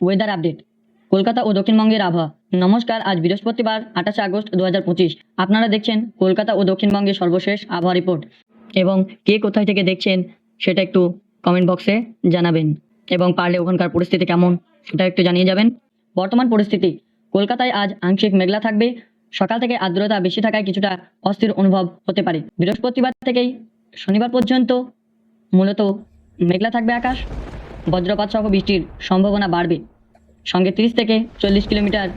Weather update Kolkata ও দক্ষিণবঙ্গের আবহাওয়া। নমস্কার, আজ বৃহস্পতিবার, আঠাশে আগস্ট দু হাজার পঁচিশ। আপনারা দেখছেন কলকাতা ও দক্ষিণবঙ্গের সর্বশেষ আবহাওয়া রিপোর্ট এবং কে কোথায় থেকে দেখছেন, সেটা একটু কমেন্ট বক্সে জানাবেন। এবং পারলে ওখানকার পরিস্থিতি কেমন, সেটা একটু জানিয়ে যাবেন। বর্তমান পরিস্থিতি। কলকাতায় আজ আংশিক মেঘলা থাকবে। সকাল থেকে আর্দ্রতা বেশি থাকায় কিছুটা অস্থির অনুভব হতে পারে। বৃহস্পতিবার থেকেই শনিবার পর্যন্ত মূলত মেঘলা থাকবে আকাশ। বজ্রপাত সহ বৃষ্টির সম্ভাবনা বাড়বে। সঙ্গে তিরিশ থেকে চল্লিশ কিলোমিটার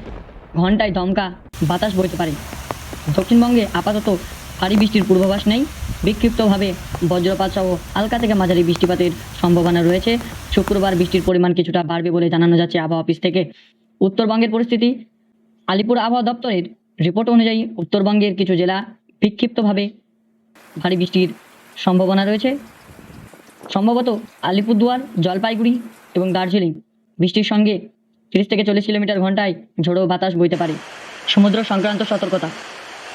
ঘন্টায় দমকা বাতাস বইতে পারে। দক্ষিণবঙ্গে আপাতত ভারী বৃষ্টির পূর্বাভাস নেই। বিক্ষিপ্তভাবে বজ্রপাত সহ হালকা থেকে মাঝারি বৃষ্টিপাতের সম্ভাবনা রয়েছে। শুক্রবার বৃষ্টির পরিমাণ কিছুটা বাড়বে বলে জানানো যাচ্ছে আবহাওয়া অফিস থেকে। উত্তরবঙ্গের পরিস্থিতি, আলিপুর আবহাওয়া দপ্তরের রিপোর্ট অনুযায়ী উত্তরবঙ্গের কিছু জেলা বিক্ষিপ্তভাবে ভারী বৃষ্টির সম্ভাবনা রয়েছে। সম্ভবত আলিপুরদুয়ার, জলপাইগুড়ি এবং দার্জিলিং। বৃষ্টির সঙ্গে তিরিশ থেকে চল্লিশ কিলোমিটার ঘন্টায় ঝোড়ো বাতাস বইতে পারে। সমুদ্র সংক্রান্ত সতর্কতা।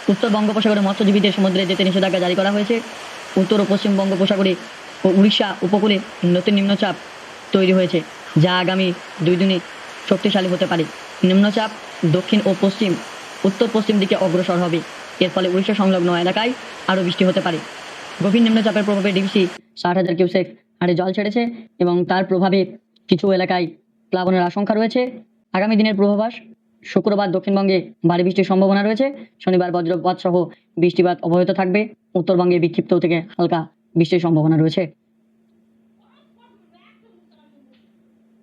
উত্তর বঙ্গোপসাগরে মৎস্যজীবীদের সমুদ্রে যেতে নিষেধাজ্ঞা জারি করা হয়েছে। উত্তর ও পশ্চিম বঙ্গোপসাগরে ও উড়িষ্যা উপকূলে নতুন নিম্নচাপ তৈরি হয়েছে, যা আগামী দুই দিনে শক্তিশালী হতে পারে। নিম্নচাপ দক্ষিণ ও পশ্চিম উত্তর পশ্চিম দিকে অগ্রসর হবে। এর ফলে উড়িষ্যা সংলগ্ন এলাকায় আরও বৃষ্টি হতে পারে। গভীর নিম্নচাপের প্রভাবে ডিভিসি ষাট হাজার কিউসেক হারে জল ছেড়েছে এবং তার প্রভাবে কিছু এলাকায় প্লাবনের আশঙ্কা রয়েছে। আগামী দিনের পূর্বাভাস, শুক্রবার দক্ষিণবঙ্গে ভারী বৃষ্টির সম্ভাবনা রয়েছে। শনিবার বজ্রপাত সহ বৃষ্টিপাত অব্যাহত থাকবে। উত্তরবঙ্গে বিক্ষিপ্ত থেকে হালকা বৃষ্টির সম্ভাবনা রয়েছে।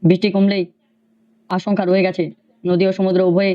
বৃষ্টি কমলেই আশঙ্কা রয়ে গেছে। নদী ও সমুদ্র উভয়ে